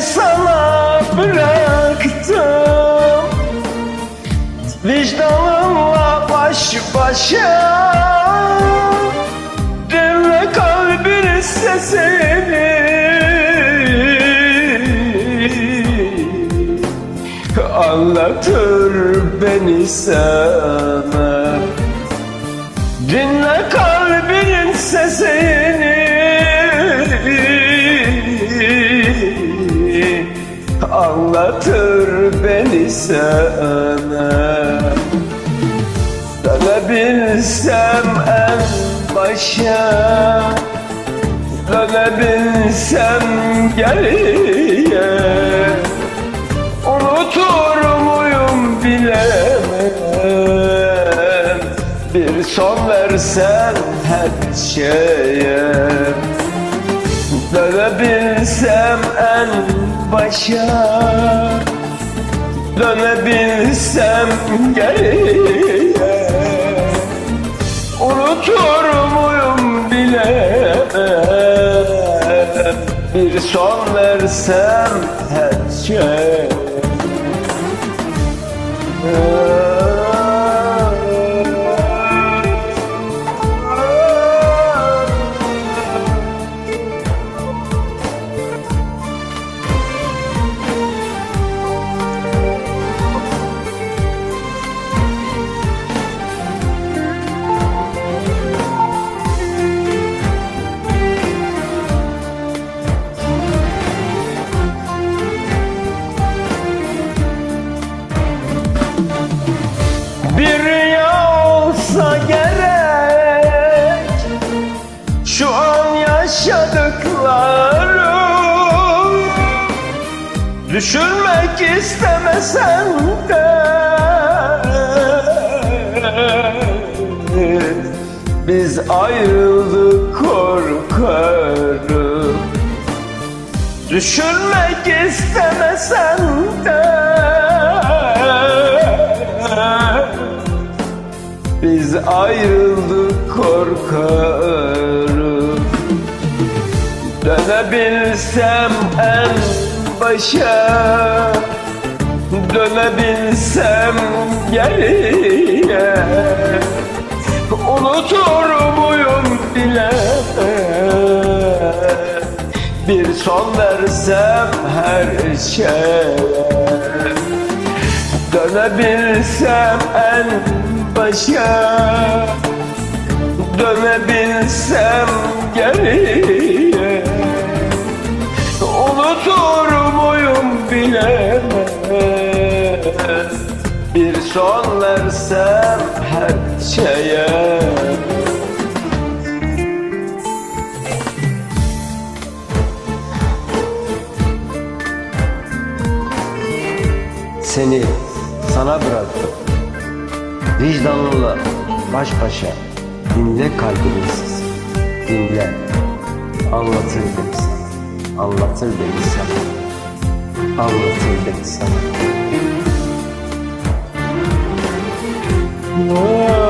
sana bıraktım. Vicdanımla baş başa. Dinle kalbin sesini Anlatır beni sana. Dinle kalbinin sesini sana Dönebilsem en başa Dönebilsem geriye. Unutur muyum bilemem. Bir son versen her şeye. Dönebilsem en başa Dönebilsem geriye. Unutur muyum bilemem Bir son versem her şeye an yaşadıklarım. Düşünmek istemesen de. Biz ayrıldık korkarım. Düşünmek istemesen de. Biz ayrıldık korkarım Dönebilsem en başa Dönebilsem geriye. Unutur muyum bilemem Bir son versem her şeye. Dönebilsem en başa Dönebilsem geriye son versem her şeye. Seni sana bıraktım. Vicdanınla baş başa Dinle kalbinin sesi Dinle. Anlatır beni sana. Anlatır beni sana. Anlatır beni sana Whoa.